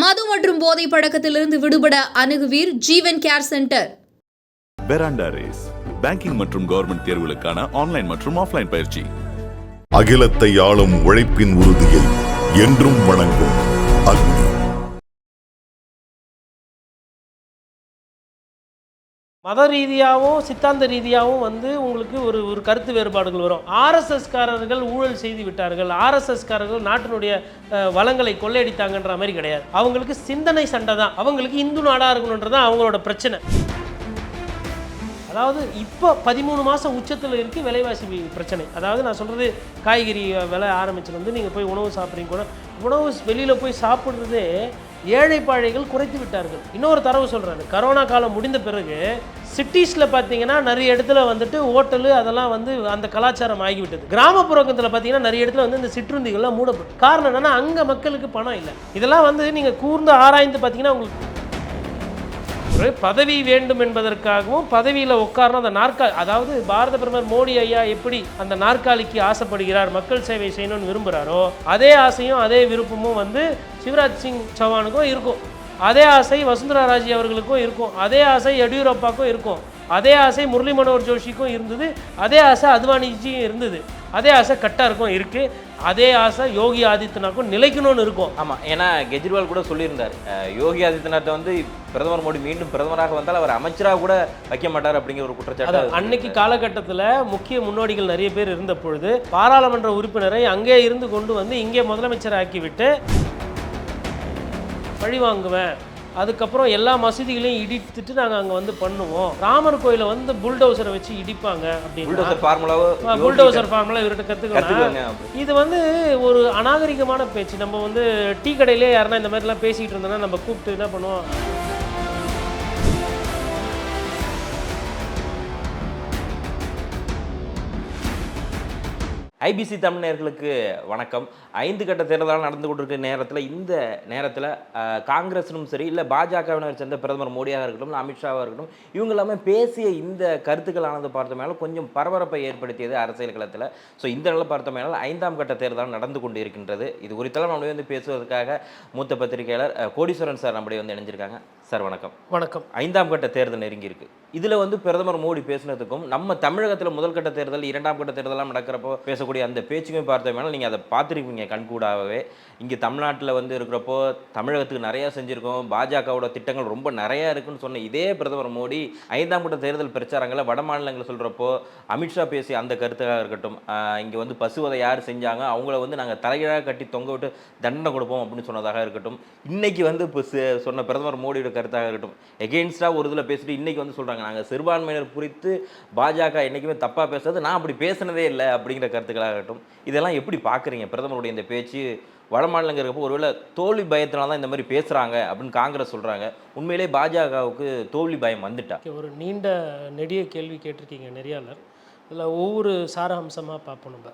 மது மற்றும் போதை பழக்கத்திலிருந்து விடுபட அணுகுவீர் Jeevan care centre. Veranda Race banking மற்றும் கவர்மெண்ட் தேர்வுகளுக்கான ஆன்லைன் மற்றும் ஆஃப்லைன் பயிற்சி. அகிலத்தை ஆளும் உழைப்பின் உறுதியை என்றும் வணங்கும் அக்னி. மத ரீதியாகவும் சித்தாந்த ரீதியாகவும் வந்து உங்களுக்கு ஒரு ஒரு கருத்து வேறுபாடுகள் வரும். ஆர்எஸ்எஸ்காரர்கள் ஊழல் செய்து விட்டார்கள். ஆர்எஸ்எஸ்காரர்கள் நாட்டினுடைய வளங்களை கொள்ளையடித்தாங்கன்ற மாதிரி கிடையாது. அவங்களுக்கு சிந்தனை சண்டை தான். அவங்களுக்கு இந்து நாடாக இருக்கணுன்றது தான் அவங்களோட பிரச்சனை. அதாவது இப்போ பதிமூணு மாதம் உச்சத்தில் இருக்குது விலைவாசி பிரச்சனை. அதாவது நான் சொல்கிறது காய்கறி விலை ஆரம்பிச்சிருந்து நீங்கள் போய் உணவு சாப்பிட்றீங்க கூட உணவு வெளியில் போய் சாப்பிட்றதே ஏழை பாழைகள் குறைத்து விட்டார்கள். இன்னொரு தரவு சொல்கிறாரு கரோனா காலம் முடிந்த பிறகு சிட்டிஸில் பார்த்தீங்கன்னா நிறைய இடத்துல வந்துட்டு ஹோட்டலு அதெல்லாம் வந்து அந்த கலாச்சாரம் ஆகிவிட்டது. கிராமப்புறத்தில் பார்த்தீங்கன்னா நிறைய இடத்துல வந்து இந்த சிற்றுந்திகள்லாம் மூடப்படும் காரணம் என்னென்னா அங்கே மக்களுக்கு பணம் இல்லை. இதெல்லாம் வந்து நீங்கள் கூர்ந்து ஆராய்ந்து பார்த்தீங்கன்னா உங்களுக்கு பதவி வேண்டும் என்பதற்காகவும் பதவியில் உட்காரணும் அந்த நாற்காலி அதாவது பாரத பிரதமர் மோடி ஐயா எப்படி அந்த நாற்காலிக்கு ஆசைப்படுகிறார் மக்கள் சேவை செய்யணும்னு விரும்புகிறாரோ அதே ஆசையும் அதே விருப்பமும் வந்து சிவராஜ் சிங் சௌஹானுக்கும் இருக்கும். அதே ஆசை வசுந்தரா ராஜி அவர்களுக்கும் இருக்கும். அதே ஆசை எடியூரப்பாக்கும் இருக்கும். அதே ஆசை முரளி மனோகர் ஜோஷிக்கும் இருந்தது. அதே ஆசை அத்வானிஜியும் இருந்தது. அதே ஆசை கட்டாருக்கும் இருக்குது அதே ஆசை யோகி ஆதித்யநாத்துக்கும் நிலைக்கணும்னு இருக்கும். ஆமாம் ஏன்னா கெஜ்ரிவால் கூட சொல்லியிருந்தார். யோகி ஆதித்யநாத் வந்து பிரதமர் மோடி மீண்டும் பிரதமராக வந்தால் அவர் அமைச்சராக கூட வைக்க மாட்டார் அப்படிங்கிற ஒரு குற்றச்சாட்டு அன்னைக்கு காலகட்டத்தில் முக்கிய முன்னோடிகள் நிறைய பேர் இருந்த பொழுது பாராளுமன்ற உறுப்பினரை அங்கே இருந்து கொண்டு வந்து இங்கே முதலமைச்சர் ஆக்கிவிட்டு பழி வாங்குவேன். அதுக்கப்புறம் எல்லா மசூதிகளையும் இடித்துட்டு நாங்கள் அங்கே வந்து பண்ணுவோம். ராமர் கோயிலை வந்து புல்டோசரை வச்சு இடிப்பாங்க அப்படின்னு புல்டோசர் ஃபார்முலா இவர்கிட்ட கற்றுக்கலாம் இது வந்து ஒரு அநாகரிகமான பேச்சு. நம்ம வந்து டீ கடையிலே யாருன்னா இந்த மாதிரிலாம் பேசிக்கிட்டு இருந்தோம்னா நம்ம கூப்பிட்டு என்ன பண்ணுவோம்? ஐபிசி தமிழர்களுக்கு வணக்கம். ஐந்து கட்ட தேர்தலாக நடந்து கொண்டிருக்கிற நேரத்தில் இந்த நேரத்தில் காங்கிரஸிலும் சரி இல்லை பாஜகவினர் சேர்ந்த பிரதமர் மோடியாக இருக்கட்டும் இல்லை அமித்ஷாவாக இருக்கட்டும் இவங்க எல்லாமே பேசிய இந்த கருத்துக்களானது பார்த்த மேலே கொஞ்சம் பரபரப்பை ஏற்படுத்தியது அரசியல் களத்தில். ஸோ இந்த நிலை பார்த்த மேலே ஐந்தாம் கட்ட தேர்தலாக நடந்து கொண்டு இருக்கின்றது இது குறித்தெல்லாம் நம்மளே வந்து பேசுவதற்காக மூத்த பத்திரிகையாளர் கோடீஸ்வரன் சார் நம்முடைய வந்து இணைஞ்சிருக்காங்க. சார் வணக்கம். வணக்கம். ஐந்தாம் கட்ட தேர்தல் நெருங்கி இருக்கு இதுல வந்து பிரதமர் மோடி பேசுனதுக்கும் நம்ம தமிழகத்துல முதல் கட்ட தேர்தல் இரண்டாம் கட்ட தேர்தலாம் நடக்கிறப்போ பேசக்கூடிய அந்த பேச்சுக்குமே பார்த்தோம்னா நீங்க அதை பார்த்துருப்பீங்க கண்கூடாகவே. இங்க தமிழ்நாட்டுல வந்து இருக்கிறப்போ தமிழகத்துக்கு நிறைய செஞ்சிருக்கோம். பாஜகவோட திட்டங்கள் ரொம்ப நிறைய இருக்குன்னு சொன்ன இதே பிரதமர் மோடி ஐந்தாம் கட்ட தேர்தல் பிரச்சாரங்களை வட மாநிலங்களை சொல்றப்போ அமித்ஷா பேசிய அந்த கருத்தாக இருக்கட்டும் இங்க வந்து பசுவதை யார் செஞ்சாங்க அவங்கள வந்து நாங்க தலைகீழாக கட்டி தொங்க விட்டு தண்டனை கொடுப்போம் அப்படின்னு சொன்னதாக இருக்கட்டும். இன்னைக்கு வந்து இப்போ சொன்ன பிரதமர் மோடியோட கருத்தாக இருக்கட்டும். எகெயின்ஸ்டாக ஒரு இதில் பேசிட்டு இன்றைக்கி வந்து சொல்கிறாங்க நாங்கள் சிறுபான்மையினர் குறித்து பாஜக என்றைக்குமே தப்பாக பேசுறது நான் அப்படி பேசினதே இல்லை அப்படிங்கிற கருத்துக்களாக இருக்கட்டும். இதெல்லாம் எப்படி பார்க்குறீங்க பிரதமருடைய இந்த பேச்சு வட இருக்கப்போ ஒருவேளை தோல்வி பயத்தினால தான் இந்த மாதிரி பேசுகிறாங்க அப்படின்னு காங்கிரஸ் சொல்கிறாங்க உண்மையிலே பாஜகவுக்கு தோல்வி பயம் வந்துட்டா? ஒரு நீண்ட நெடிய கேள்வி கேட்டிருக்கீங்க நெறியாளர். இதில் ஒவ்வொரு சாரஹம்சமாக பார்ப்போம் நம்ம.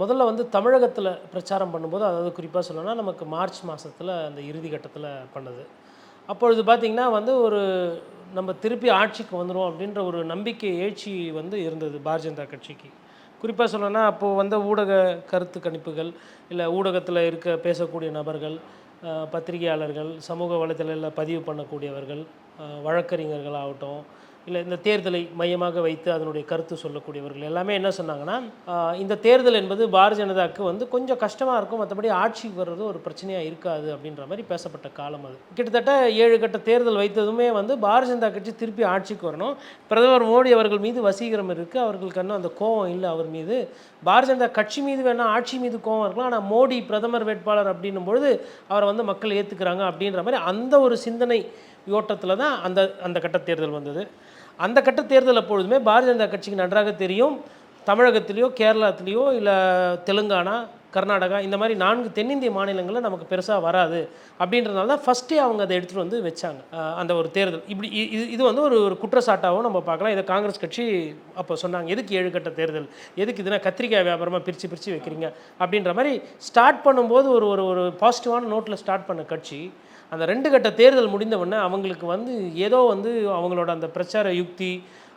முதல்ல வந்து தமிழகத்தில் பிரச்சாரம் பண்ணும்போது அதாவது குறிப்பாக சொல்லணும்னா நமக்கு மார்ச் மாதத்தில் அந்த இறுதி கட்டத்தில் பண்ணது. அப்பொழுது பார்த்திங்கன்னா வந்து ஒரு நம்ம திருப்பி ஆட்சிக்கு வந்துடும் அப்படின்ற ஒரு நம்பிக்கை எழுச்சி வந்து இருந்தது பாரதிய ஜனதா கட்சிக்கு. குறிப்பாக சொல்லணும்னா அப்போது வந்த ஊடக கருத்து கணிப்புகள் இல்லை ஊடகத்தில் இருக்க பேசக்கூடிய நபர்கள் பத்திரிகையாளர்கள் சமூக வலைதளங்களில் பதிவு பண்ணக்கூடியவர்கள் வழக்கறிஞர்கள் ஆகட்டும் இல்லை இந்த தேர்தலை மையமாக வைத்து அதனுடைய கருத்து சொல்லக்கூடியவர்கள் எல்லாமே என்ன சொன்னாங்கன்னா இந்த தேர்தல் என்பது பாரதிய ஜனதாக்கு வந்து கொஞ்சம் கஷ்டமாக இருக்கும். மற்றபடி ஆட்சிக்கு வர்றது ஒரு பிரச்சனையாக இருக்காது அப்படின்ற மாதிரி பேசப்பட்ட காலம் அது. கிட்டத்தட்ட ஏழு கட்ட தேர்தல் வைத்ததுமே வந்து பாரதிய ஜனதா கட்சி திருப்பி ஆட்சிக்கு வரணும். பிரதமர் மோடி அவர்கள் மீது வசீகரம் இருக்குது அவர்களுக்கு இன்னும் அந்த கோவம் இல்லை அவர் மீது. பாரதிய ஜனதா கட்சி மீது வேணால் ஆட்சி மீது கோவம் இருக்கலாம். ஆனால் மோடி பிரதமர் வேட்பாளர் அப்படின்னும் பொழுது அவரை வந்து மக்கள் ஏற்றுக்கிறாங்க அப்படின்ற மாதிரி அந்த ஒரு சிந்தனை ஓட்டத்தில் தான் அந்த அந்த கட்ட தேர்தல் வந்தது. அந்த கட்ட தேர்தல் அப்பொழுதுமே பாரதிய ஜனதா கட்சிக்கு நன்றாக தெரியும். தமிழகத்திலேயோ கேரளாத்திலேயோ இல்லை தெலுங்கானா கர்நாடகா இந்த மாதிரி நான்கு தென்னிந்திய மாநிலங்களில் நமக்கு பெருசாக வராது. அப்படின்றதுனால தான் ஃபஸ்ட்டே அவங்க அதை எடுத்துகிட்டு வந்து வச்சாங்க. அந்த ஒரு தேர்தல். இப்படி இது இது வந்து ஒரு ஒரு குற்றச்சாட்டாகவும் நம்ம பார்க்கலாம். இதை காங்கிரஸ் கட்சி அப்போ சொன்னாங்க. எதுக்கு ஏழு கட்ட தேர்தல்? எதுக்கு இதுனா கத்திரிக்காய் வியாபாரமாக பிரித்து பிரித்து வைக்கிறீங்க? அப்படின்ற மாதிரி ஸ்டார்ட் பண்ணும்போது ஒரு ஒரு ஒரு பாசிட்டிவான நோட்டில் ஸ்டார்ட் பண்ண கட்சி அந்த ரெண்டு கட்ட தேர்தல் முடிந்த உடனே அவங்களுக்கு வந்து ஏதோ வந்து அவங்களோட அந்த பிரச்சார யுக்தி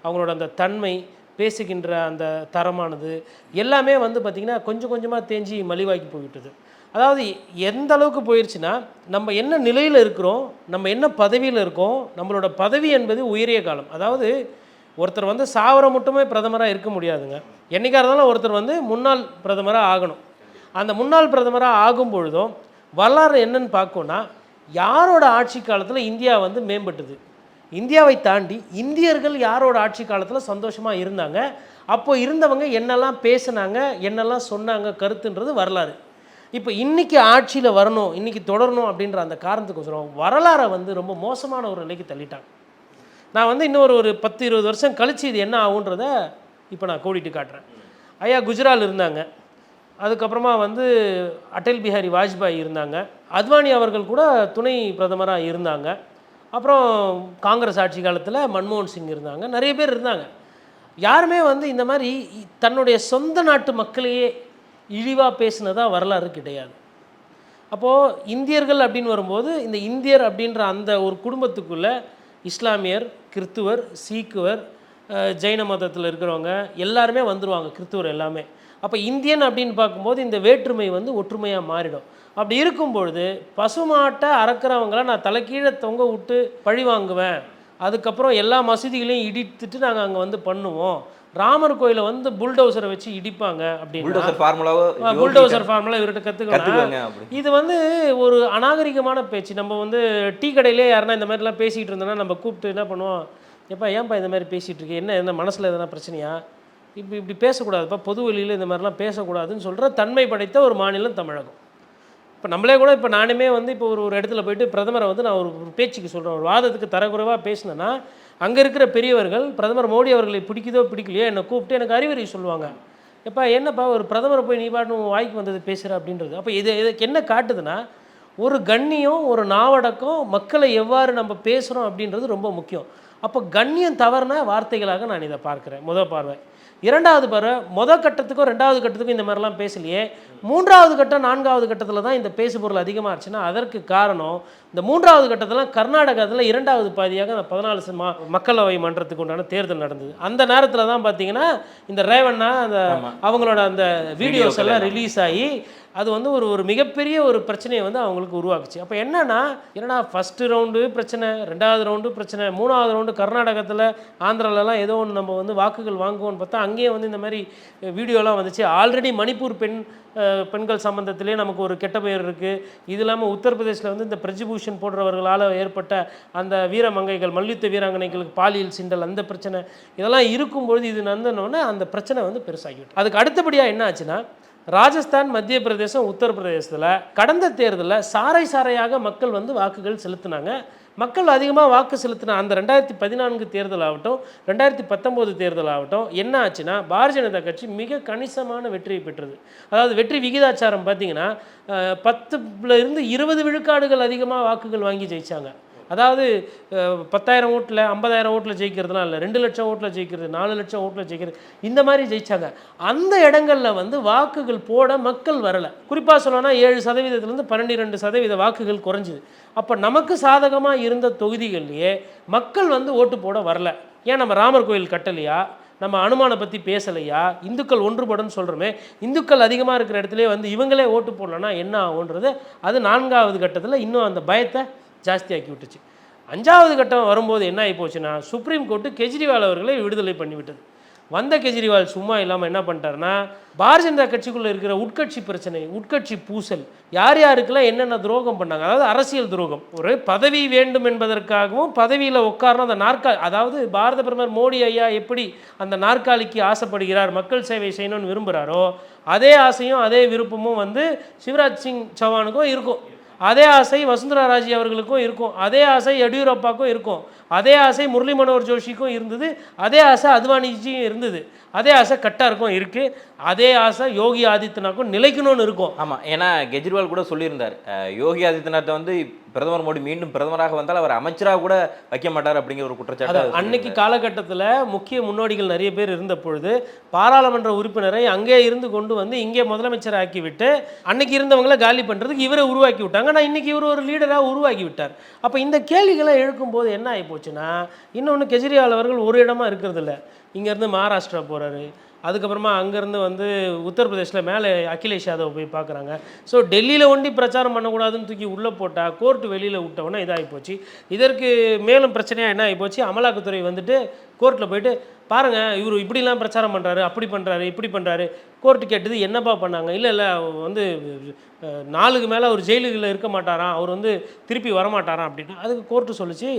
அவங்களோட அந்த தன்மை பேசுகின்ற அந்த தரமானது எல்லாமே வந்து பார்த்திங்கன்னா கொஞ்சம் கொஞ்சமாக தேஞ்சி மலிவாக்கி போய்விட்டது. அதாவது எந்த அளவுக்கு போயிடுச்சுன்னா நம்ம என்ன நிலையில் இருக்கிறோம் நம்ம என்ன பதவியில் இருக்கோம் நம்மளோட பதவி என்பது உயரிய காலம். அதாவது ஒருத்தர் வந்து சாவர மட்டுமே பிரதமராக இருக்க முடியாதுங்க. என்றைக்காக இருந்தாலும் ஒருத்தர் வந்து முன்னாள் பிரதமராக ஆகணும். அந்த முன்னாள் பிரதமராக ஆகும் பொழுதும் வரலாறு என்னன்னு பார்க்கணும்னா யாரோட ஆட்சி காலத்தில் இந்தியா வந்து மேம்பட்டது? இந்தியாவை தாண்டி இந்தியர்கள் யாரோட ஆட்சி காலத்தில் சந்தோஷமாக இருந்தாங்க? அப்போ இருந்தவங்க என்னெல்லாம் பேசுனாங்க? என்னெல்லாம் சொன்னாங்க? கருத்துன்றது வரலாறு. இப்போ இன்றைக்கி ஆட்சியில் வரணும் இன்றைக்கி தொடரணும் அப்படின்ற அந்த காரணத்துக்கோசரம் வரலாறை வந்து ரொம்ப மோசமான ஒரு நிலைக்கு தள்ளிட்டாங்க. நான் வந்து இன்னொரு ஒரு பத்து இருபது வருஷம் கழித்து இது என்ன ஆகுன்றத இப்போ நான் கூடிட்டு காட்டுறேன். ஐயா குஜரால் இருந்தாங்க. அதுக்கப்புறமா வந்து அடல் பிஹாரி வாஜ்பாய் இருந்தாங்க. அத்வானி அவர்கள் கூட துணை பிரதமராக இருந்தாங்க. அப்புறம் காங்கிரஸ் ஆட்சி காலத்தில் மன்மோகன் சிங் இருந்தாங்க. நிறைய பேர் இருந்தாங்க. யாருமே வந்து இந்த மாதிரி தன்னுடைய சொந்த நாட்டு மக்களையே இழிவாக பேசினதாக வரலாறு கிடையாது. அப்போது இந்தியர்கள் அப்படின்னு வரும்போது இந்த இந்தியர் அப்படின்ற அந்த ஒரு குடும்பத்துக்குள்ளே இஸ்லாமியர் கிறித்துவர் சீக்குவர் ஜெயின மதத்தில் இருக்கிறவங்க எல்லாருமே வந்துடுவாங்க கிறித்துவர் எல்லாமே. அப்போ இந்தியன் அப்படின்னு பார்க்கும்போது இந்த வேற்றுமை வந்து ஒற்றுமையாக மாறிடும். அப்படி இருக்கும் பொழுது பசுமாட்டை அறக்கிறவங்கள நான் தலைக்கீழே தொங்க விட்டு பழி வாங்குவேன். அதுக்கப்புறம் எல்லா மசூதிகளையும் இடித்துட்டு நாங்கள் அங்கே வந்து பண்ணுவோம். ராமர் கோயிலை வந்து புல்டோசரை வச்சு இடிப்பாங்க அப்படின்னு புல்டோசர் ஃபார்முலா இவர்கிட்ட கற்றுக்கலாம் இது வந்து ஒரு அநாகரிகமான பேச்சு. நம்ம வந்து டீ கடையிலே யாருன்னா இந்த மாதிரிலாம் பேசிகிட்டு இருந்தோன்னா நம்ம கூப்பிட்டு என்ன பண்ணுவோம் எப்பா ஏன்பா இந்த மாதிரி பேசிகிட்டு இருக்கு என்ன என்ன மனசில் எதனா பிரச்சனையா? இப்படி இப்படி பேசக்கூடாதுப்பா பொது வெளியில் இந்த மாதிரிலாம் பேசக்கூடாதுன்னு சொல்கிற தன்மை படைத்த ஒரு மாநிலம் தமிழகம். இப்போ நம்மளே கூட இப்போ நானுமே வந்து இப்போ ஒரு ஒரு இடத்துல போயிட்டு பிரதமரை வந்து நான் ஒரு பேச்சுக்கு சொல்கிறேன் ஒரு வாதத்துக்கு தரக்குறைவாக பேசினேன்னா அங்கே இருக்கிற பெரியவர்கள் பிரதமர் மோடி அவர்களை பிடிக்குதோ பிடிக்கலையோ என்னை கூப்பிட்டு எனக்கு அறிவுரை சொல்லுவாங்க. எப்பா என்னப்பா ஒரு பிரதமரை போய் நீ பாட்டு வாய்க்கு வந்தது பேசுகிற அப்படின்றது? அப்போ இது இதுக்கு என்ன காட்டுதுன்னா ஒரு கண்ணியம் ஒரு நாவடக்கம் மக்களை எவ்வாறு நம்ம பேசுகிறோம் அப்படின்றது ரொம்ப முக்கியம். அப்போ கண்ணியம் தவறுன வார்த்தைகளாக நான் இதை பார்க்குறேன். முத பார்வை. இரண்டாவது பார்வை முத கட்டத்துக்கும் ரெண்டாவது கட்டத்துக்கும் இந்த மாதிரிலாம் பேசலையே. மூன்றாவது கட்டம் நான்காவது கட்டத்தில் தான் இந்த பேசுபொருள் அதிகமாகிடுச்சுன்னா அதற்கு காரணம் இந்த மூன்றாவது கட்டத்தில் கர்நாடகத்தில் இரண்டாவது பாதியாக அந்த பதினாலு மா- மக்களவை மன்றத்துக்கு உண்டான தேர்தல் நடந்தது. அந்த நேரத்தில் தான் பார்த்தீங்கன்னா இந்த ரேவண்ணா அந்த அவங்களோட அந்த வீடியோஸ் எல்லாம். ரிலீஸ் ஆகி அது வந்து ஒரு ஒரு மிகப்பெரிய ஒரு பிரச்சனையை வந்து அவங்களுக்கு உருவாக்குச்சு. அப்போ என்னன்னா என்னன்னா ஃபஸ்ட்டு ரவுண்டு பிரச்சனை ரெண்டாவது ரவுண்டு பிரச்சனை மூணாவது ரவுண்டு கர்நாடகத்தில் ஆந்திராலலாம் ஏதோ ஒன்று நம்ம வந்து வாக்குகள் வாங்குவோம்னு பார்த்தா அங்கேயே வந்து இந்த மாதிரி வீடியோலாம் வந்துச்சு. ஆல்ரெடி மணிப்பூர் பெண் பெண்கள் சம்பந்தத்திலே நமக்கு ஒரு கெட்ட பெயர் இருக்குது இது இல்லாமல் உத்தரப்பிரதேசில் வந்து இந்த பிரஜிபூஷன் போன்றவர்களால் ஏற்பட்ட அந்த வீரமங்கைகள் மல்யுத்த வீராங்கனைகளுக்கு பாலியல் சிண்டல் அந்த பிரச்சனை இதெல்லாம் இருக்கும்பொழுது இது நந்தனோடனே அந்த பிரச்சனை வந்து பெருசாகிவிட்டு அதுக்கு அடுத்தபடியாக என்ன ஆச்சுன்னா ராஜஸ்தான் மத்திய பிரதேசம் உத்தரப்பிரதேசத்தில் கடந்த தேர்தலில் சாறை சாறையாக மக்கள் வந்து வாக்குகள் செலுத்தினாங்க. மக்கள் அதிகமாக வாக்கு செலுத்தின அந்த ரெண்டாயிரத்தி பதினான்கு தேர்தல் ஆகட்டும் ரெண்டாயிரத்தி பத்தொம்போது தேர்தல் ஆகட்டும் என்ன ஆச்சுன்னா பாரதிய ஜனதா கட்சி மிக கணிசமான வெற்றியை பெற்றது. அதாவது வெற்றி விகிதாச்சாரம் பார்த்தீங்கன்னா பத்துல இருந்து இருபது விழுக்காடுகள் அதிகமாக வாக்குகள் வாங்கி ஜெயிச்சாங்க. அதாவது பத்தாயிரம் ஓட்டில் ஐம்பதாயிரம் ஓட்டில் ஜெயிக்கிறதுலாம் இல்லை. ரெண்டு லட்சம் ஓட்டில் ஜெயிக்கிறது நாலு லட்சம் ஓட்டில் ஜெயிக்கிறது இந்த மாதிரி ஜெயிச்சாங்க. அந்த இடங்களில் வந்து வாக்குகள் போட மக்கள் வரலை. குறிப்பாக சொல்லணும்னா ஏழு சதவீதத்துலேருந்து பன்னிரெண்டு சதவீத வாக்குகள் குறைஞ்சிது. அப்போ நமக்கு சாதகமாக இருந்த தொகுதிகள்லையே மக்கள் வந்து ஓட்டு போட வரல. ஏன் நம்ம ராமர் கோயில் கட்டலையா? நம்ம அனுமானை பற்றி பேசலையா? இந்துக்கள் ஒன்றுபடும்னு சொல்கிறோமே இந்துக்கள் அதிகமாக இருக்கிற இடத்துலேயே வந்து இவங்களே ஓட்டு போடலன்னா என்ன ஆகுன்றது அது நான்காவது கட்டத்தில் இன்னும் அந்த பயத்தை ஜாஸ்தியாக்கி விட்டுச்சு அஞ்சாவது கட்டம் வரும்போது என்ன ஆகி போச்சுன்னா சுப்ரீம் கோர்ட்டு கெஜ்ரிவால் அவர்களை விடுதலை பண்ணிவிட்டது. வந்த கெஜ்ரிவால் சும்மா இல்லாமல் என்ன பண்ணிட்டாருன்னா பாரதிய ஜனதா கட்சிக்குள்ளே இருக்கிற உட்கட்சி பிரச்சனை உட்கட்சி பூசல் யார் யாருக்கெல்லாம் என்னென்ன துரோகம் பண்ணாங்க அதாவது அரசியல் துரோகம் ஒரு பதவி வேண்டும் என்பதற்காகவும் பதவியில் உட்காரணும் அந்த நாற்காலி அதாவது பாரத பிரதமர் மோடி ஐயா எப்படி அந்த நாற்காலிக்கு ஆசைப்படுகிறார் மக்கள் சேவை செய்யணும்னு விரும்புகிறாரோ அதே ஆசையும் அதே விருப்பமும் வந்து சிவராஜ் சிங் சௌஹானுக்கும் இருக்கும். அதே ஆசை வசுந்தரா ராஜி அவர்களுக்கும் இருக்கும். அதே ஆசை எடியூரப்பாக்கும் இருக்கும். அதே ஆசை முரளி மனோகர் ஜோஷிக்கும் இருந்தது. அதே ஆசை அத்வானிஜியும் இருந்தது. அதே ஆசை கட்டாருக்கும் இருக்குது அதே ஆசை யோகி ஆதித்யநாத்துக்கும் நிலைக்கணும்னு இருக்கும். ஆமாம் ஏன்னா கெஜ்ரிவால் கூட சொல்லியிருந்தார். யோகி ஆதித்யநாத்தை வந்து பிரதமர் மோடி மீண்டும் பிரதமராக வந்தால் அவர் அமைச்சராக கூட வைக்க மாட்டார் அப்படிங்கிற ஒரு குற்றச்சாட்டு அன்னைக்கு காலகட்டத்தில் முக்கிய முன்னோடிகள் நிறைய பேர் இருந்த பொழுது பாராளுமன்ற உறுப்பினரை அங்கே இருந்து கொண்டு வந்து இங்கே முதலமைச்சர் ஆக்கி விட்டு அன்னைக்கு இருந்தவங்கள காலி பண்ணுறதுக்கு இவரை உருவாக்கி விட்டாங்க. ஆனால் இன்னைக்கு இவர் ஒரு லீடராக உருவாக்கி விட்டார். அப்போ இந்த கேள்விகளை எழுக்கும்போது என்ன ஆகி போச்சுன்னா இன்னொன்று கெஜ்ரிவால் அவர்கள் ஒரு இடமா இருக்கிறது இல்ல இங்கேருந்து மகாராஷ்டிரா போகிறாரு அதுக்கப்புறமா அங்கேருந்து வந்து உத்தரப்பிரதேசில் மேலே அகிலேஷ் யாதவ் போய் பார்க்குறாங்க. ஸோ டெல்லியில் ஒண்டி பிரச்சாரம் பண்ணக்கூடாதுன்னு தூக்கி உள்ளே போட்டால் கோர்ட்டு வெளியில் விட்டவொன்னே இதாகி போச்சு. இதற்கு மேலும் பிரச்சனையாக என்ன ஆகி போச்சு? அமலாக்கத்துறை வந்துட்டு கோர்ட்டில் போயிட்டு பாருங்கள் இவர் இப்படிலாம் பிரச்சாரம் பண்ணுறாரு அப்படி பண்ணுறாரு இப்படி பண்ணுறாரு கோர்ட்டு கேட்டது என்னப்பா பண்ணாங்க? இல்லை இல்லை வந்து நாளுக்கு மேலே அவர் ஜெயிலுகளில் இருக்க மாட்டாராம் அவர் வந்து திருப்பி வரமாட்டாராம் அப்படின்னா அதுக்கு கோர்ட்டு சொல்லிச்சு.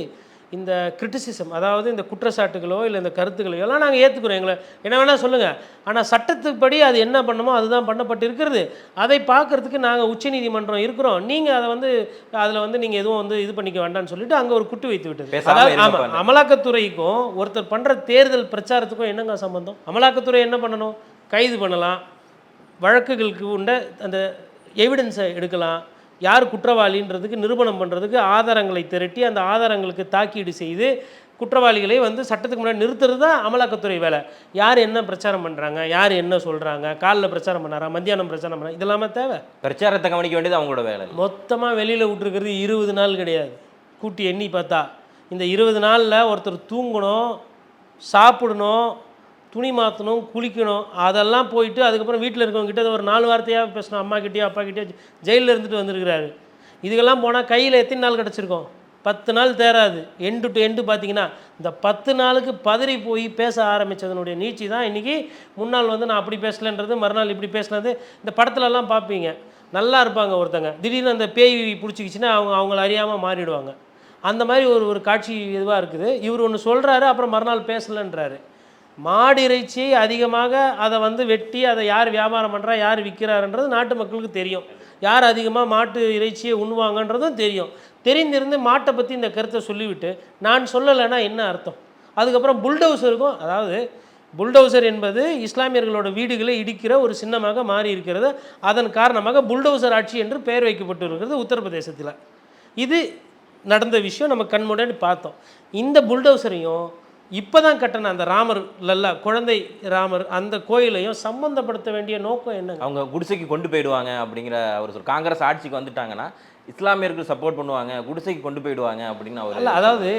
இந்த கிரிட்டிசிசம் அதாவது இந்த குற்றச்சாட்டுகளோ இல்லை இந்த கருத்துக்களையோ எல்லாம் நாங்கள் ஏற்றுக்கிறோம் எங்களை என்ன வேணால் சொல்லுங்கள் ஆனால் சட்டத்துப்படி அது என்ன பண்ணணுமோ அதுதான் பண்ணப்பட்டு இருக்கிறது அதை பார்க்கறதுக்கு நாங்கள் உச்சநீதிமன்றம் இருக்கிறோம். நீங்கள் அதை வந்து அதில் வந்து நீங்கள் எதுவும் வந்து இது பண்ணிக்க வேண்டாம்னு சொல்லிட்டு அங்கே ஒரு குட்டு வைத்து விட்டது. அதாவது. ஆமாம் அமலாக்கத்துறைக்கும் ஒருத்தர் பண்ணுற தேர்தல் பிரச்சாரத்துக்கும் என்னங்க சம்பந்தம்? அமலாக்கத்துறை என்ன பண்ணணும்? கைது பண்ணலாம். வழக்குகளுக்கு உண்ட அந்த எவிடன்ஸை எடுக்கலாம். யார் குற்றவாளின்றதுக்கு நிரூபணம் பண்ணுறதுக்கு ஆதாரங்களை திரட்டி அந்த ஆதாரங்களுக்கு தாக்கீடு செய்து குற்றவாளிகளை வந்து சட்டத்துக்கு முன்னாடி நிறுத்துறது தான் அமலாக்கத்துறை வேலை. யார் என்ன பிரச்சாரம் பண்ணுறாங்க யார் என்ன சொல்கிறாங்க காலைல பிரச்சாரம் பண்ணாரா மத்தியானம் பிரச்சாரம் பண்ணாரா இதெல்லாமே தேவை. பிரச்சாரத்தை கவனிக்க வேண்டியது அவங்களோட வேலை. மொத்தமாக வெளியில் விட்டுருக்கிறது இருபது நாள் கிடையாது. கூட்டி எண்ணி பார்த்தா இந்த இருபது நாளில் ஒருத்தர் தூங்கணும் சாப்பிடணும் துணி மாற்றணும் குளிக்கணும் அதெல்லாம் போயிட்டு அதுக்கப்புறம் வீட்டில் இருக்கவங்ககிட்ட ஒரு நாலு வார்த்தையாக பேசணும். அம்மாக்கிட்டேயோ அப்பாக்கிட்டேயோ ஜெயிலில் இருந்துட்டு வந்திருக்கிறாரு. இதுக்கெல்லாம் போனால் கையில் எத்தனை நாள் கிடச்சிருக்கோம்? பத்து நாள் தேராது எண்டு டு எண்டு பார்த்தீங்கன்னா இந்த பத்து நாளுக்கு பதறி போய் பேச ஆரம்பித்ததனுடைய நீச்சி தான் இன்றைக்கி முன்னாள் வந்து நான் அப்படி பேசலன்றது மறுநாள் இப்படி பேசினது இந்த படத்துலலாம் பார்ப்பீங்க நல்லா இருப்பாங்க ஒருத்தங்க. திடீர்னு அந்த பேய் பிடிச்சிக்கிச்சின்னா அவங்க அவங்கள அறியாமல் மாறிடுவாங்க. அந்த மாதிரி ஒரு ஒரு காட்சி இதுவாக இருக்குது. இவர் ஒன்று சொல்கிறாரு அப்புறம் மறுநாள் பேசலைன்றாரு. மாடு இறைச்சி அதிகமாக அதை வந்து வெட்டி அதை யார் வியாபாரம் பண்ணுறா யார் விற்கிறாருன்றது நாட்டு மக்களுக்கு தெரியும். யார் அதிகமாக மாட்டு இறைச்சியை உண்ணுவாங்கன்றதும் தெரியும். தெரிந்திருந்து மாட்டை பற்றி இந்த கருத்தை சொல்லிவிட்டு நான் சொல்லலைன்னா என்ன அர்த்தம்? அதுக்கப்புறம் புல்டோசருக்கும் அதாவது புல்டோசர் என்பது இஸ்லாமியர்களோட வீடுகளை இடிக்கிற ஒரு சின்னமாக மாறி இருக்கிறது. அதன் காரணமாக புல்டோசர் ஆட்சி என்று பெயர் வைக்கப்பட்டு இருக்கிறது உத்தரப்பிரதேசத்தில். இது நடந்த விஷயம் நம்ம கண் பார்த்தோம். இந்த புல்டோசரையும் இப்போ தான் கட்டின அந்த ராமர் லல்லா குழந்தை ராமர் அந்த கோயிலையும் சம்பந்தப்படுத்த வேண்டிய நோக்கம் என்னங்க? அவங்க குடிசைக்கு கொண்டு போயிடுவாங்க அப்படிங்கிற அவர் சொல் காங்கிரஸ் ஆட்சிக்கு வந்துட்டாங்கன்னா இஸ்லாமியருக்கு சப்போர்ட் பண்ணுவாங்க குடிசைக்கு கொண்டு போயிடுவாங்க அப்படின்னு அவர் அதாவது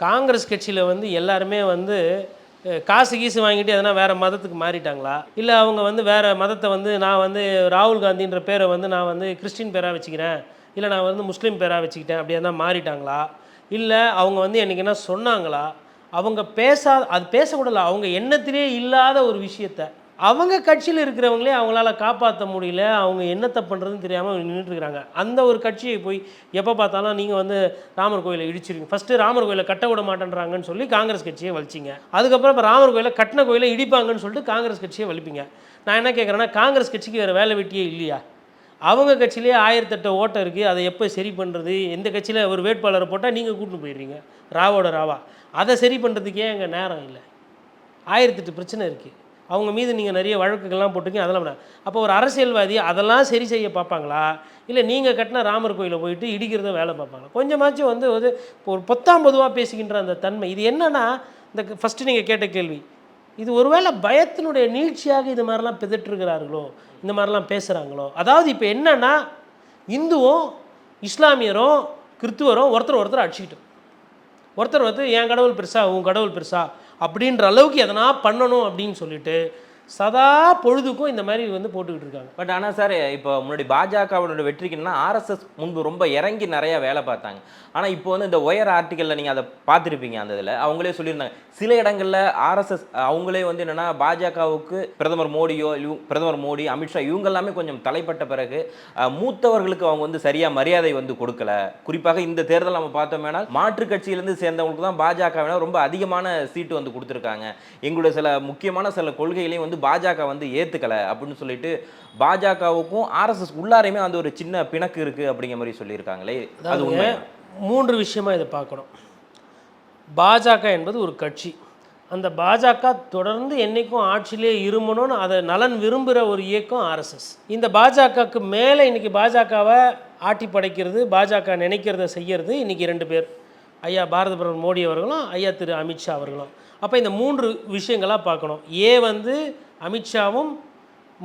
காங்கிரஸ் கட்சியில் வந்து எல்லாருமே வந்து காசு கீசு வாங்கிட்டு எதனா வேறு மதத்துக்கு மாறிட்டாங்களா? இல்லை அவங்க வந்து வேறு மதத்தை வந்து நான் வந்து ராகுல் காந்தின்ற பேரை வந்து நான் வந்து கிறிஸ்டின் பேராக வச்சுக்கிறேன் இல்லை நான் வந்து முஸ்லீம் பேராக வச்சுக்கிட்டேன் அப்படி எதனா மாறிட்டாங்களா? இல்லை அவங்க வந்து எனக்கு என்ன சொன்னாங்களா? அவங்க பேசா அது பேசக்கூடல. அவங்க எண்ணத்திலே இல்லாத ஒரு விஷயத்த. அவங்க கட்சியில் இருக்கிறவங்களே அவங்களால காப்பாற்ற முடியல. அவங்க என்னத்தை பண்ணுறதுன்னு தெரியாமல் நின்றுட்டு இருக்கிறாங்க அந்த ஒரு கட்சியை போய் எப்போ பார்த்தாலும் நீங்கள் வந்து ராமர் கோயிலை இடிச்சிருங்க ஃபஸ்ட்டு ராமர் கோயிலை கட்ட விட மாட்டேன்றாங்கன்னு சொல்லி காங்கிரஸ் கட்சியை வலிச்சிங்க. அதுக்கப்புறம் இப்போ ராமர் கோயிலை கட்டின கோயிலை இடிப்பாங்கன்னு சொல்லிட்டு காங்கிரஸ் கட்சியை வலிப்பீங்க. நான் என்ன கேட்குறேன்னா காங்கிரஸ் கட்சிக்கு வேறு வேலை வெட்டியே இல்லையா? அவங்க கட்சியிலே ஆயிரத்தெட்டு ஓட்டம் இருக்குது அதை எப்போ சரி பண்ணுறது எந்த கட்சியில் ஒரு வேட்பாளரை போட்டால் நீங்கள் கூட்டின்னு போயிடுறீங்க. ராவோட ராவா. அதை சரி பண்ணுறதுக்கே அங்கே நேரம் இல்லை? ஆயிரத்தெட்டு பிரச்சனை இருக்குது அவங்க மீது நீங்கள் நிறைய வழக்குகள்லாம் போட்டிருக்கீங்க அதெல்லாம் வேணாம். அப்போ ஒரு அரசியல்வாதி அதெல்லாம் சரி செய்ய பார்ப்பாங்களா? இல்லை நீங்கள் கட்டின ராமர் கோயிலில் போயிட்டு இடிக்கிறத வேலை பார்ப்பாங்களா? கொஞ்சமாச்சும் வந்து ஒரு ஒரு பொத்தாம் பொதுவாக பேசுகின்ற அந்த தன்மை இது என்னென்னா இந்த ஃபஸ்ட்டு நீங்கள் கேட்ட கேள்வி இது ஒருவேளை பயத்தினுடைய நீட்சியாக இது மாதிரிலாம் பிதற்றுகிறார்களோ இந்த மாதிரிலாம் பேசுகிறாங்களோ அதாவது இப்போ என்னென்னா இந்துவும் இஸ்லாமியரும் கிறித்துவரும் ஒருத்தர் ஒருத்தர் அடிச்சுக்கிட்டோம் ஒருத்தர் வந்து என் கடவுள் பெருசா உன் கடவுள் பெருசா அப்படின்ற அளவுக்கு எதனா பண்ணணும் அப்படின்னு சொல்லிட்டு சதா பொழுதுக்கும் இந்த மாதிரி வந்து போட்டுக்கிட்டு இருக்காங்க. பட் ஆனால் சார் இப்போ முன்னாடி பாஜகவோட வெற்றிக்குன்னா ஆர்எஸ்எஸ் முன்பு ரொம்ப இறங்கி நிறைய வேலை பார்த்தாங்க. ஆனால் இப்போ வந்து இந்த ஒயர் ஆர்டிக்கலில் நீங்கள் அதை பார்த்துருப்பீங்க அந்த இதில். அவங்களே சொல்லியிருந்தாங்க. சில இடங்களில் ஆர்எஸ்எஸ் அவங்களே வந்து என்னென்னா பாஜகவுக்கு பிரதமர் மோடியோ பிரதமர் மோடி அமித்ஷா இவங்க எல்லாமே கொஞ்சம் தலைப்பட்ட பிறகு மூத்தவர்களுக்கு அவங்க வந்து சரியாக மரியாதை வந்து கொடுக்கல. குறிப்பாக இந்த தேர்தல் நம்ம பார்த்தோம்னா மாற்றுக் கட்சியிலேருந்து சேர்ந்தவங்களுக்கு தான் பாஜக ரொம்ப அதிகமான சீட்டு வந்து கொடுத்துருக்காங்க. எங்களுடைய சில முக்கியமான சில கொள்கைகளையும் வந்து பாஜக வந்து ஏற்றுக்கல அப்படின்னு சொல்லிட்டு பாஜகவுக்கும் ஆர்எஸ்எஸ் உள்ளாரையுமே அந்த ஒரு சின்ன பிணக்கு இருக்கு அப்படிங்கிற மாதிரி சொல்லியிருக்காங்களே. அது உண்மை மூன்று விஷயமா இதை பார்க்கணும். பாஜக என்பது ஒரு கட்சி. அந்த பாஜக தொடர்ந்து என்றைக்கும் ஆட்சியிலே இருமணும்னு அதை நலன் விரும்புகிற ஒரு இயக்கம் ஆர்எஸ்எஸ் இந்த பாஜகவுக்கு மேலே இன்னைக்கு பாஜகவை ஆட்டி படைக்கிறது பாஜக நினைக்கிறத செய்யறது இன்னைக்கு ரெண்டு பேர். ஐயா பாரத பிரதமர் மோடி அவர்களும் ஐயா திரு அமித்ஷா அவர்களும். அப்போ இந்த மூன்று விஷயங்களாக பார்க்கணும். ஏ வந்து அமித்ஷாவும்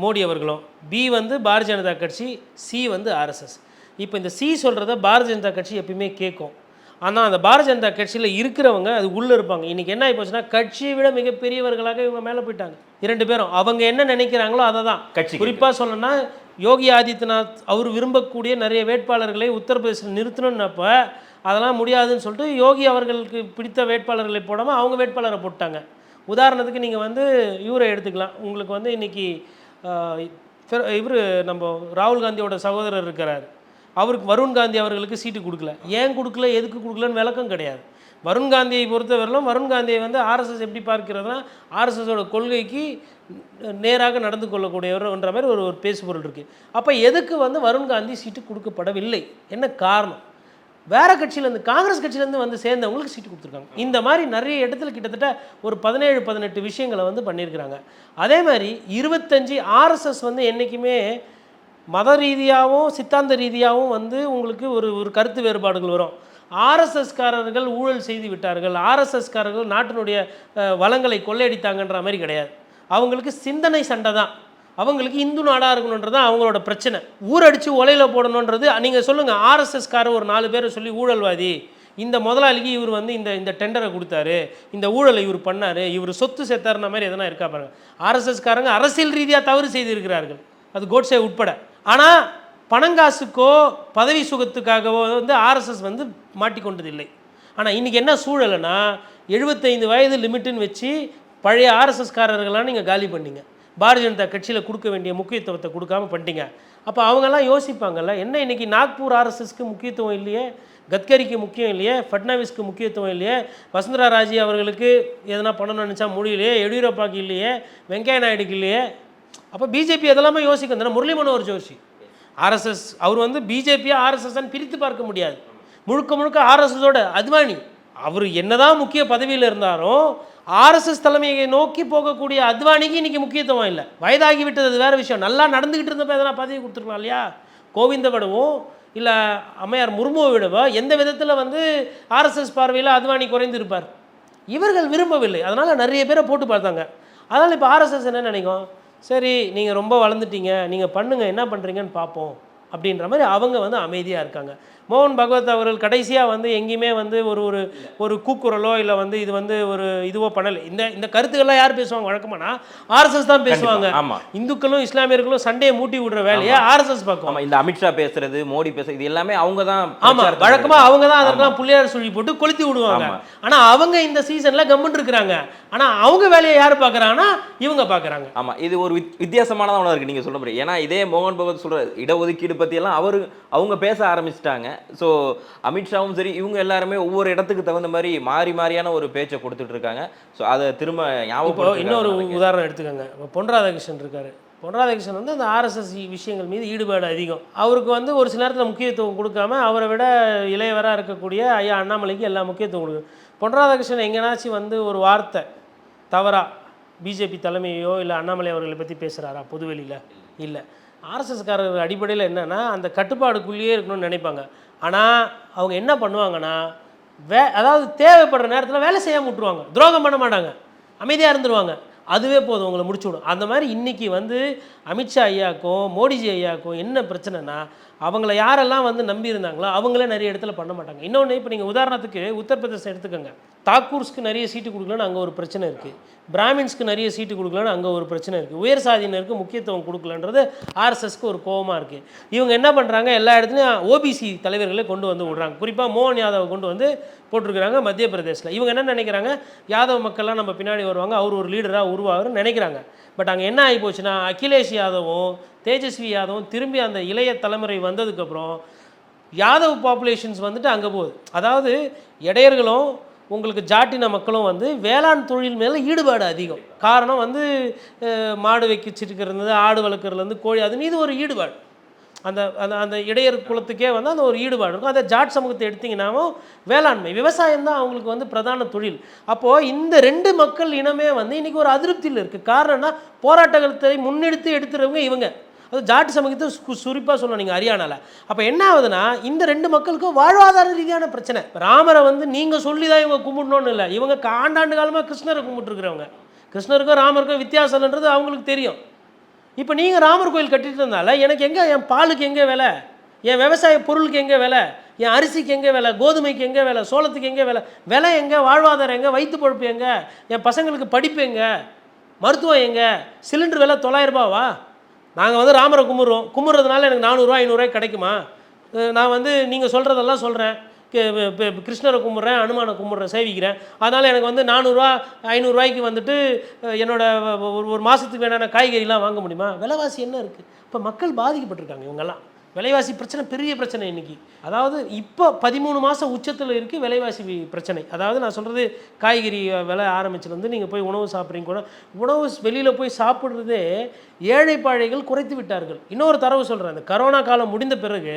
மோடி அவர்களும். பி வந்து பாரதிய ஜனதா கட்சி சி வந்து ஆர்எஸ்எஸ் இப்போ இந்த சி சொல்கிறத பாரதிய ஜனதா கட்சி எப்பயுமே கேட்கும் ஆனால் அந்த பாரதிய ஜனதா கட்சியில் இருக்கிறவங்க அது உள்ளே இருப்பாங்க. இன்றைக்கி என்ன ஆகி போச்சுன்னா கட்சியை விட மிகப்பெரியவர்களாக இவங்க மேலே போயிட்டாங்க. இரண்டு பேரும். அவங்க என்ன நினைக்கிறாங்களோ அதை தான் கட்சி குறிப்பாக சொல்லணும்னா யோகி ஆதித்யநாத் அவர் விரும்பக்கூடிய நிறைய வேட்பாளர்களை உத்தரப்பிரதேசத்தில் நிறுத்தணுன்னப்ப அதெல்லாம் முடியாதுன்னு சொல்லிட்டு யோகி அவர்களுக்கு பிடித்த வேட்பாளர்களை போடாமல் அவங்க வேட்பாளரை போட்டாங்க. உதாரணத்துக்கு நீங்கள் வந்து இவரை எடுத்துக்கலாம். உங்களுக்கு வந்து இன்றைக்கி இவர் நம்ம ராகுல் காந்தியோட சகோதரர் இருக்கிறார். அவருக்கு வருண் காந்தி அவர்களுக்கு சீட்டு கொடுக்கல. ஏன் கொடுக்கல? எதுக்கு கொடுக்கலன்னு விளக்கம் கிடையாது. வருண் காந்தியை பொறுத்தவரையிலும் வருண் காந்தியை வந்து ஆர்எஸ்எஸ் எப்படி பார்க்கிறதுனா ஆர்எஸ்எஸோட கொள்கைக்கு நேராக நடந்து கொள்ளக்கூடியவர்ன்ற மாதிரி ஒரு ஒரு பேசுபொருள் இருக்குது அப்போ எதுக்கு வந்து வருண் காந்தி சீட்டு கொடுக்கப்படவில்லை? என்ன காரணம்? வேறு கட்சியிலேருந்து காங்கிரஸ் கட்சியிலேருந்து வந்து சேர்ந்தவங்களுக்கு சீட்டு கொடுத்துருக்காங்க. இந்த மாதிரி நிறைய இடத்துல கிட்டத்தட்ட ஒரு பதினேழு பதினெட்டு விஷயங்களை வந்து பண்ணியிருக்கிறாங்க. அதே மாதிரி இருபத்தஞ்சி ஆர்எஸ்எஸ் வந்து என்றைக்குமே மத ரீதியாகவும் சித்தாந்த ரீதியாகவும் வந்து உங்களுக்கு ஒரு ஒரு கருத்து வேறுபாடுகள் வரும். ஆர்எஸ்எஸ்காரர்கள் ஊழல் செய்து விட்டார்கள். ஆர்எஸ்எஸ்காரர்கள் நாட்டினுடைய வளங்களை கொள்ளையடித்தாங்கன்ற மாதிரி கிடையாது. அவங்களுக்கு சிந்தனை சண்டை தான். அவங்களுக்கு இந்து நாடாக இருக்கணுன்றது தான் அவங்களோட பிரச்சனை. ஊரடிச்சு ஒலையில் போடணுன்றது நீங்கள் சொல்லுங்கள் ஆர்எஸ்எஸ்காரர் ஒரு நாலு பேரை சொல்லி ஊழல்வாதி. இந்த முதலாளிக்கு இவர் வந்து இந்த இந்த டெண்டரை கொடுத்தாரு இந்த ஊழலை இவர் பண்ணார் இவர் சொத்து சேர்த்தாருன மாதிரி எதனா இருக்கா பாருங்க. ஆர்எஸ்எஸ்காரங்க அரசியல் ரீதியாக தவறு செய்திருக்கிறார்கள். அது கோட்ஸே உட்பட. ஆனால் பணங்காசுக்கோ பதவி சுகத்துக்காகவோ வந்து ஆர்எஸ்எஸ் வந்து மாட்டிக்கொண்டதில்லை. ஆனால் இன்றைக்கி என்ன சூழலைன்னா எழுபத்தைந்து வயது லிமிட்டுன்னு வச்சு பழைய ஆர்எஸ்எஸ்காரர்களாக நீங்கள் காலி பண்ணீங்க. பாரதிய ஜனதா கட்சியில் கொடுக்க வேண்டிய முக்கியத்துவத்தை கொடுக்காம பண்ணிட்டீங்க. அப்போ அவங்கெல்லாம் யோசிப்பாங்கல்ல என்ன இன்னைக்கு நாக்பூர் ஆர்எஸ்எஸ்க்கு முக்கியத்துவம் இல்லையே கட்கரிக்கு முக்கியம் இல்லையே ஃபட்னாவிஸ்க்கு முக்கியத்துவம் இல்லையே வசுந்தரா ராஜி அவர்களுக்கு எதனா பண்ணணும்னு நினச்சா முடியலையே எடியூரப்பாக்கு இல்லையே வெங்கையா நாயுடுக்கு இல்லையே. அப்போ பிஜேபி அதெல்லாமே யோசிக்கும் தானே முரளி மனோகர் ஜோஷி. ஆர்எஸ்எஸ் அவர் வந்து பிஜேபியை ஆர்எஸ்எஸ்ன்னு பிரித்து பார்க்க முடியாது. முழுக்க முழுக்க ஆர்எஸ்எஸோட அத்வானி. அவர் என்னதான் முக்கிய பதவியில் இருந்தாலும் ஆர்எஸ்எஸ் தலைமையை நோக்கி போகக்கூடிய அத்வானிக்கு இன்றைக்கி முக்கியத்துவம் இல்லை. வயதாகி விட்டது அது வேறு விஷயம். நல்லா நடந்துக்கிட்டு இருந்தப்போ எதனா பதவி கொடுத்துருக்கலாம் இல்லையா? கோவிந்த விடவும் இல்லை அம்மையார் முர்முவை விடவோ எந்த விதத்தில் வந்து ஆர்எஸ்எஸ் பார்வையில் அத்வானி குறைந்திருப்பார்? இவர்கள் விரும்பவில்லை. அதனால் நிறைய பேரை போட்டு பார்த்தாங்க. அதனால் இப்போ ஆர்எஸ்எஸ் என்ன நினைக்கும்? சரி நீங்கள் ரொம்ப வளர்ந்துட்டீங்க. நீங்கள் பண்ணுங்கள் என்ன பண்ணுறீங்கன்னு பார்ப்போம். அப்படின்ற மாதிரி அவங்க வந்து அமைதியாக இருக்காங்க. மோகன் பகவத் அவர்கள் கடைசியாக வந்து எங்கேயுமே வந்து ஒரு ஒரு ஒரு கூக்குரலோ இல்லை வந்து இது வந்து ஒரு இதுவோ பண்ணலை. இந்த இந்த கருத்துக்கள்லாம் யார் பேசுவாங்க? வழக்கமானா ஆர்எஸ்எஸ் தான் பேசுவாங்க. ஆமா. இந்துக்களும் இஸ்லாமியர்களும் சண்டையை மூட்டி விடுற வேலையை ஆர்எஸ்எஸ் பார்க்கும். இந்த அமித்ஷா பேசுறது மோடி பேசுறது இது எல்லாமே அவங்க தான் ஆமா பிரச்சாரத்துக்கு வழக்கமா அவங்க தான் ஆமா. அதற்கெல்லாம் புள்ளியார் சொல்லி போட்டு கொளுத்தி விடுவாங்க. ஆமா. ஆனா அவங்க இந்த சீசன்ல கம்முன்னு இருக்கிறாங்க. ஆனா அவங்க வேலையை யார் பார்க்கறாங்கன்னா இவங்க பார்க்கறாங்க. ஆமா இது ஒரு வித்- வித்தியாசமானதா ஒன்று இருக்கு நீங்க சொல்ல முடியும் ஏன்னா இதே மோகன் பகவத் சொல்ற இடஒதுக்கீடு பத்தி எல்லாம் அவரு அவங்க பேச ஆரம்பிச்சிட்டாங்க. ஸோ அமித்ஷாவும் சரி இவங்க எல்லாருமே ஒவ்வொரு இடத்துக்கு தகுந்த மாதிரி மாறி மாறியான ஒரு பேச்சை கொடுத்துட்டு இருக்காங்க ஸோ அதை திரும்ப ஞாபகம் இன்னொரு உதாரணம் எடுத்துக்கோங்க. இப்போ பொன் ராதாகிருஷ்ணன் இருக்காரு. பொன் ராதாகிருஷ்ணன் வந்து அந்த ஆர்எஸ்எஸ் விஷயங்கள் மீது ஈடுபாடு அதிகம். அவருக்கு வந்து ஒரு சில நேரத்தில் முக்கியத்துவம் கொடுக்காம அவரை விட இளையவராக இருக்கக்கூடிய ஐயா அண்ணாமலைக்கு எல்லா முக்கியத்துவம் கொடுக்கும் பொன் ராதாகிருஷ்ணன் எங்கேனாச்சும் வந்து ஒரு வார்த்தை தவறா பிஜேபி தலைமையோ இல்லை அண்ணாமலை அவர்களை பற்றி பேசுகிறாரா பொதுவெளியில்? இல்லை. ஆர்எஸ்எஸ்காரர் அடிப்படையில் என்னன்னா அந்த கட்டுப்பாடுக்குள்ளேயே இருக்கணும்னு நினைப்பாங்க. ஆனால் அவங்க என்ன பண்ணுவாங்கன்னா வே அதாவது தேவைப்படுற நேரத்தில் வேலை செய்யாமல் விட்டுருவாங்க. துரோகம் பண்ண மாட்டாங்க. அமைதியாக இருந்துருவாங்க. அதுவே போதும் உங்களை முடிச்சு விடும். அந்த மாதிரி இன்றைக்கி வந்து அமித்ஷா ஐயாக்கும் மோடிஜி ஐயாக்கும் என்ன பிரச்சனைனா அவங்கள யாரெல்லாம் வந்து நம்பி இருந்தாங்களோ அவங்களே நிறைய இடத்துல பண்ண மாட்டாங்க. இன்னொன்று இப்போ நீங்கள் உதாரணத்துக்கு உத்தரப்பிரதேசம் எடுத்துக்கோங்க. தாக்கூர்ஸ்க்கு நிறைய சீட்டு கொடுக்கலன்னு அங்கே ஒரு பிரச்சனை இருக்குது பிராமின்ஸ்க்கு நிறைய சீட்டு கொடுக்கலன்னு அங்கே ஒரு பிரச்சனை இருக்குது உயர் சாதியினருக்கு முக்கியத்துவம் கொடுக்கலன்றது ஆர்எஸ்எஸ்க்கு ஒரு கோபமாக இருக்குது இவங்க என்ன பண்ணுறாங்க எல்லா இடத்துலையும் ஓபிசி தலைவர்களை கொண்டு வந்து விடுறாங்க. குறிப்பாக மோகன் யாதவை கொண்டு வந்து போட்டிருக்கிறாங்க மத்திய பிரதேசில் இவங்க என்ன நினைக்கிறாங்க யாதவ் மக்கள்லாம் நம்ம பின்னாடி வருவாங்க அவர் ஒரு லீடராக உருவாகுன்னு நினைக்கிறாங்க. பட் அங்கே என்ன ஆகி போச்சுன்னா அகிலேஷ் யாதவும் தேஜஸ்வி யாதவும் திரும்பி அந்த இளைய தலைமுறை வந்ததுக்கப்புறம் யாதவ் பாப்புலேஷன்ஸ் வந்துட்டு அங்கே போகுது. அதாவது இடையர்களும் உங்களுக்கு ஜாட்டின மக்களும் வந்து வேளாண் தொழில் மேலே ஈடுபாடு அதிகம். காரணம் வந்து மாடு வைக்கிச்சிருக்கிறது ஆடு வளர்க்குறதுலேருந்து கோழி அது மீது ஒரு ஈடுபாடு. அந்த அந்த அந்த இடையர் குலத்துக்கே வந்து அந்த ஒரு ஈடுபாடு இருக்கும். அந்த ஜாட் சமூகத்தை எடுத்திங்கனாவும் வேளாண்மை விவசாயம் தான் அவங்களுக்கு வந்து பிரதான தொழில். அப்போது இந்த ரெண்டு மக்கள் இனமே வந்து இன்றைக்கி ஒரு அதிருப்தியில் இருக்குது காரணம்னா போராட்டத்தை முன்னெடுத்து எடுத்துறவங்க இவங்க. அது ஜாட் சமூகத்தை சுரிப்பாக சொல்லணும் நீங்கள் ஹரியானாவில் அப்போ என்ன ஆகுதுன்னா இந்த ரெண்டு மக்களுக்கும் வாழ்வாதார ரீதியான பிரச்சனை. ராமரை வந்து நீங்கள் சொல்லி தான் இவங்க கும்பிடணும்னு இல்லை. இவங்க ஆண்டாண்டு காலமாக கிருஷ்ணரை கும்பிட்டுருக்குறவங்க. கிருஷ்ணருக்கும் ராமருக்கும் வித்தியாசம்ன்றது அவங்களுக்கு தெரியும். இப்போ நீங்கள் ராமர் கோயில் கட்டிட்டு இருந்தால எனக்கு எங்கே என் பாலுக்கு எங்கே விலை? என் விவசாய பொருளுக்கு எங்கே விலை? என் அரிசிக்கு எங்கே விலை? கோதுமைக்கு எங்கே விலை? சோளத்துக்கு எங்கே விலை? விலை எங்கே? வாழ்வாதாரம் எங்கே? வயிற்று பொழுப்பு எங்கே? என் பசங்களுக்கு படிப்பு எங்கே? மருத்துவம் எங்கே? சிலிண்டர் விலை தொள்ளாயிரரூபாவா நாங்கள் வந்து ராமரை கும்பிட்றோம். கும்பிட்றதுனால எனக்கு நானூறுரூவா ஐநூறுரூவாய்க்கு கிடைக்குமா? நான் வந்து நீங்கள் சொல்கிறதெல்லாம் சொல்கிறேன் கிருஷ்ணரை கும்பிட்றேன் அனுமானை கும்பிட்றேன் சேவிக்கிறேன். அதனால் எனக்கு வந்து நானூறுரூவா ஐநூறுரூவாய்க்கு வந்துட்டு என்னோடய என்னோட ஒரு ஒரு மாதத்துக்கு வேணான காய்கறிலாம் வாங்க முடியுமா? விலைவாசி என்ன இருக்குது இப்போ மக்கள் பாதிக்கப்பட்டிருக்காங்க இவங்கெல்லாம். விலைவாசி பிரச்சனை பெரிய பிரச்சனை இன்னைக்கு. அதாவது இப்போ பதிமூணு மாதம் உச்சத்தில் இருக்குது விலைவாசி பிரச்சனை. அதாவது நான் சொல்கிறது காய்கறி விலை ஆரம்பிச்சிலேருந்து நீங்கள் போய் உணவு சாப்பிட்றீங்க கூட உணவு வெளியில் போய் சாப்பிட்றதே ஏழை பாழைகள் குறைத்து விட்டார்கள். இன்னொரு தரவு சொல்கிறேன் அந்த கரோனா காலம் முடிந்த பிறகு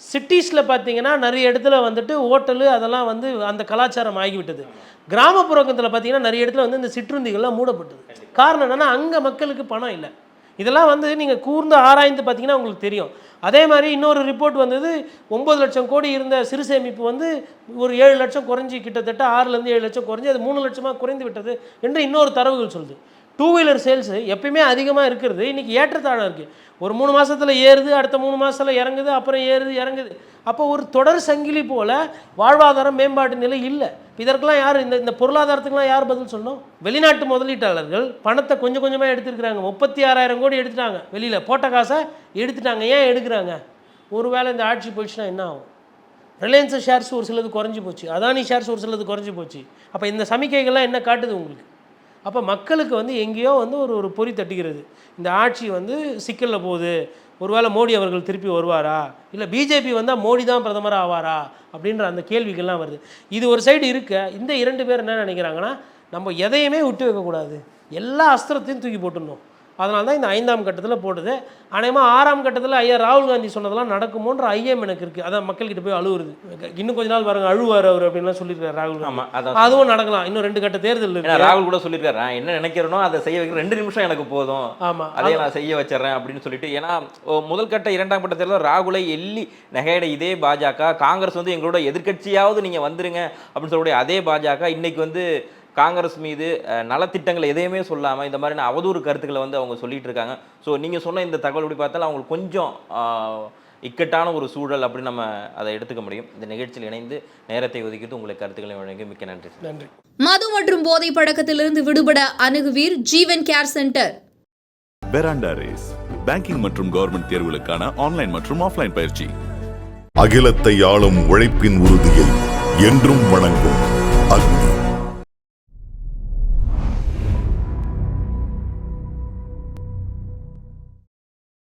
சிட்டிஸில் பார்த்தீங்கன்னா நிறைய இடத்துல வந்துட்டு ஹோட்டலு அதெல்லாம் வந்து அந்த கலாச்சாரம் ஆகிவிட்டது. கிராமப்புறத்தில் பார்த்தீங்கன்னா நிறைய இடத்துல வந்து இந்த சிற்றுந்திகள்லாம் மூடப்பட்டது. காரணம் என்னென்னா அங்கே மக்களுக்கு பணம் இல்லை. இதெல்லாம் வந்து நீங்கள் கூர்ந்து ஆராய்ந்து பார்த்தீங்கன்னா உங்களுக்கு தெரியும். அதே மாதிரி இன்னொரு ரிப்போர்ட் வந்தது ஒம்பது லட்சம் கோடி இருந்த சிறு சேமிப்பு வந்து ஒரு ஏழு லட்சம் குறைஞ்சி கிட்டத்தட்ட ஆறுலேருந்து ஏழு லட்சம் குறைஞ்சி அது மூணு லட்சமாக குறைந்து விட்டது என்று இன்னொரு தரவுகள் சொல்லுது. டூ வீலர் சேல்ஸு எப்பயுமே அதிகமாக இருக்கிறது. இன்றைக்கி ஏற்றத்தாழம் இருக்குது ஒரு மூணு மாதத்தில் ஏறுது அடுத்த மூணு மாதத்தில் இறங்குது அப்புறம் ஏறுது இறங்குது. அப்போ ஒரு தொடர் சங்கிலி போல் வாழ்வாதாரம் மேம்பாட்டு நிலை இல்லை. இதற்கெல்லாம் யார் இந்த இந்த பொருளாதாரத்துக்கெலாம் யார் பதில் சொல்லணும்? வெளிநாட்டு முதலீட்டாளர்கள் பணத்தை கொஞ்சம் கொஞ்சமாக எடுத்துருக்குறாங்க. முப்பத்தி ஆறாயிரம் கோடி எடுத்துட்டாங்க. வெளியில் போட்ட காசை எடுத்துட்டாங்க. ஏன் எடுக்கிறாங்க? ஒருவேளை இந்த ஆட்சி போயிடுச்சுன்னா என்ன ஆகும்? ரிலையன்ஸ் ஷேர்ஸ் ஒரு சிலது குறைஞ்சி போச்சு. அதானி ஷேர்ஸ் ஒரு சிலது குறைஞ்சி போச்சு. அப்போ இந்த சமிக்கைகள்லாம் என்ன காட்டுது உங்களுக்கு? அப்போ மக்களுக்கு வந்து எங்கேயோ வந்து ஒரு ஒரு பொறி தட்டுகிறது. இந்த ஆட்சி வந்து சிக்கலில் போகுது. ஒருவேளை மோடி அவர்கள் திருப்பி வருவாரா? இல்லை பிஜேபி வந்தால் மோடி தான் பிரதமர் ஆவாரா? அப்படின்ற அந்த கேள்விகள்லாம் வருது. இது ஒரு சைடு இருக்க. இந்த இரண்டு பேர் என்ன நினைக்கிறாங்கன்னா நம்ம எதையுமே விட்டு வைக்கக்கூடாது. எல்லா அஸ்திரத்தையும் தூக்கி போட்டுடணும். அதனால தான் இந்த ஐந்தாம் கட்டத்தில் போடுது அநேகமாக ஆறாம் கட்டத்தில் ஐயா ராகுல் காந்தி சொன்னதெல்லாம் நடக்குமோன்ற ஐயம் எனக்கு இருக்குது அதான் மக்கள்கிட்ட போய் அழுவுறது. இன்னும் கொஞ்ச நாள் பாருங்க அழுவார் அவர் அப்படின்லாம் சொல்லியிருக்காரு ராகுல் காந்தி. ஆமா அதான் அதுவும் நடக்கலாம். இன்னும் ரெண்டு கட்ட தேர்தல் இருக்கு. ராகுல் கூட சொல்லியிருக்காரு நான் என்ன நினைக்கிறேனோ அதை செய்ய வைக்கிற ரெண்டு நிமிஷம் எனக்கு போதும். ஆமா. அதே நான் செய்ய வச்சிடுறேன் அப்படின்னு சொல்லிட்டு ஏன்னா முதல் கட்ட இரண்டாம் கட்ட தேர்தல் ராகுலை எள்ளி நகையிட இதே பாஜக. காங்கிரஸ் வந்து எங்களோட எதிர்க்கட்சியாவது நீங்க வந்துருங்க அப்படின்னு சொல்லக்கூடிய அதே பாஜக. இன்னைக்கு வந்து காங்கிரஸ் மீது நலத்திட்டங்கள் எதையுமே சொல்லாம இந்த மாதிரியான அவதூறு கருத்துக்களை வந்து அவங்க சொல்லிட்டு இருக்காங்க. ஸோ நீங்க சொன்ன இந்த தகவல் எப்படி பார்த்தாலும் அவங்களுக்கு கொஞ்சம் இக்கட்டான ஒரு சூழல் அப்படின்னு நம்ம அதை எடுத்துக்க முடியும். இந்த நிகழ்ச்சியில் இணைந்து நேரத்தை ஒதுக்கிட்டு உங்களுக்கு கருத்துக்களை வழங்கி மிக்க நன்றி நன்றி. மது மற்றும் போதை பழக்கத்திலிருந்து விடுபட அணுகுவீர் Jeevan care centre. Veranda Race banking மற்றும் கவர்மெண்ட் தேர்வுகளுக்கான ஆன்லைன் மற்றும் ஆஃப்லைன் பயிற்சி. அகிலத்தை ஆளும் உழைப்பின் உறுதியை என்றும் வணங்கும் அக்னி.